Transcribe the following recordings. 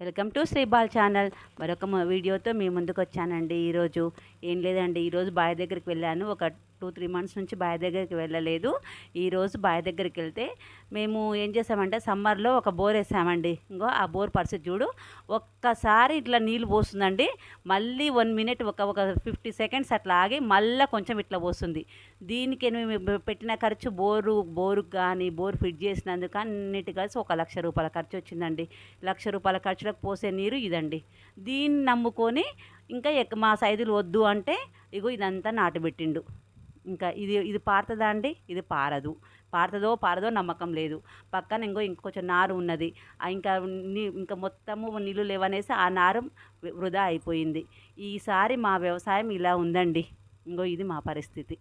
Welcome to శ్రీబాల్ channel. మరొక వీడియోతో మీ ముందుకు వచ్చానండి ఈరోజు ఏం లేదండి. ఈరోజు బావి దగ్గరికి వెళ్ళాను. ఒక టూ త్రీ మంత్స్ నుంచి బావి దగ్గరికి వెళ్ళలేదు. ఈరోజు బావి దగ్గరికి వెళ్తే మేము ఏం చేసామంటే సమ్మర్లో ఒక బోర్ వేసామండి. ఇంకో ఆ బోర్ పరిస్థితి చూడు. ఒక్కసారి ఇట్లా నీళ్ళు పోస్తుందండి. మళ్ళీ వన్ మినిట్ ఒక ఒక ఫిఫ్టీ సెకండ్స్ అట్లా ఆగి మళ్ళీ కొంచెం ఇట్లా పోస్తుంది. దీనికి మేము పెట్టిన ఖర్చు బోరు బోరుకు కానీ బోర్ ఫిట్ చేసినందుకు అన్నిటి కలిసి ఒక లక్ష రూపాయల ఖర్చు వచ్చిందండి. లక్ష రూపాయల ఖర్చులకు పోసే నీరు ఇదండి. దీన్ని నమ్ముకొని ఇంకా మా సైజులు వద్దు అంటే ఇగో ఇదంతా నాటబెట్టిండు. ఇంకా ఇది ఇది పారుతుందా అండి? ఇది పారదు. పారుతుందో పారదో నమ్మకం లేదు. పక్కన ఇంకో ఇంకొంచెం నారు ఉన్నది. ఇంకా ఇంకా మొత్తము నీళ్ళు లేవనేసి ఆ నారు వృధా అయిపోయింది. ఈసారి మా వ్యవసాయం ఇలా ఉందండి. ఇంకో ఇది మా పరిస్థితి.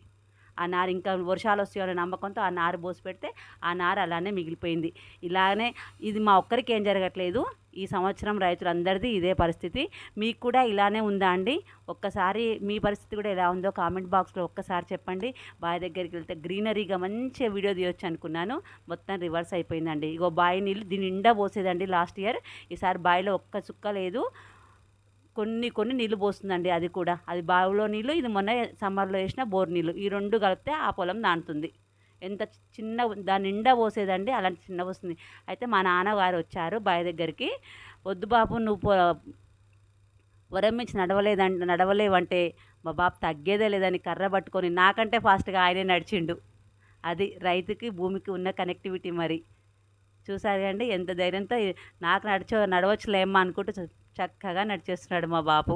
ఆ నారు ఇంకా వర్షాలు వస్తాయనే నమ్మకంతో ఆ నారు పోసి పెడితే ఆ నారు అలానే మిగిలిపోయింది. ఇలానే ఇది మా ఒక్కరికి ఏం జరగట్లేదు. ఈ సంవత్సరం రైతులందరిది ఇదే పరిస్థితి. మీకు కూడా ఇలానే ఉందా అండి? ఒక్కసారి మీ పరిస్థితి కూడా ఎలా ఉందో కామెంట్ బాక్స్లో ఒక్కసారి చెప్పండి. బావి దగ్గరికి వెళ్తే గ్రీనరీగా మంచిగా వీడియో తీయొచ్చు అనుకున్నాను. మొత్తం రివర్స్ అయిపోయిందండి. ఇగో బావి నీళ్ళు దీని నిండా పోసేదండి లాస్ట్ ఇయర్. ఈసారి బావిలో ఒక్క చుక్క లేదు. కొన్ని కొన్ని నీళ్ళు పోస్తుందండి అది కూడా. అది బావిలో నీళ్ళు ఇది మొన్న సమ్మర్లో వేసిన బోర్ నీళ్ళు. ఈ రెండు కలిపితే ఆ పొలం నానుతుంది. ఎంత చిన్న దాని నిండా పోసేదండి అలాంటి చిన్న వస్తుంది అయితే మా నాన్నగారు వచ్చారు బావి దగ్గరికి. వద్దు బాబు నువ్వు వరమించి వరం నడవలేదంట నడవలేవంటే మా బాబు తగ్గేదే లేదని కర్ర పట్టుకొని నాకంటే ఫాస్ట్గా ఆయనే నడిచిండు. అది రైతుకి భూమికి ఉన్న కనెక్టివిటీ మరి. చూసారు కండి ఎంత ధైర్యంతో నాకు నడిచో నడవచ్చులేమ్మా అనుకుంటూ చ- చక్కగా నడిచేస్తున్నాడు మా బాపు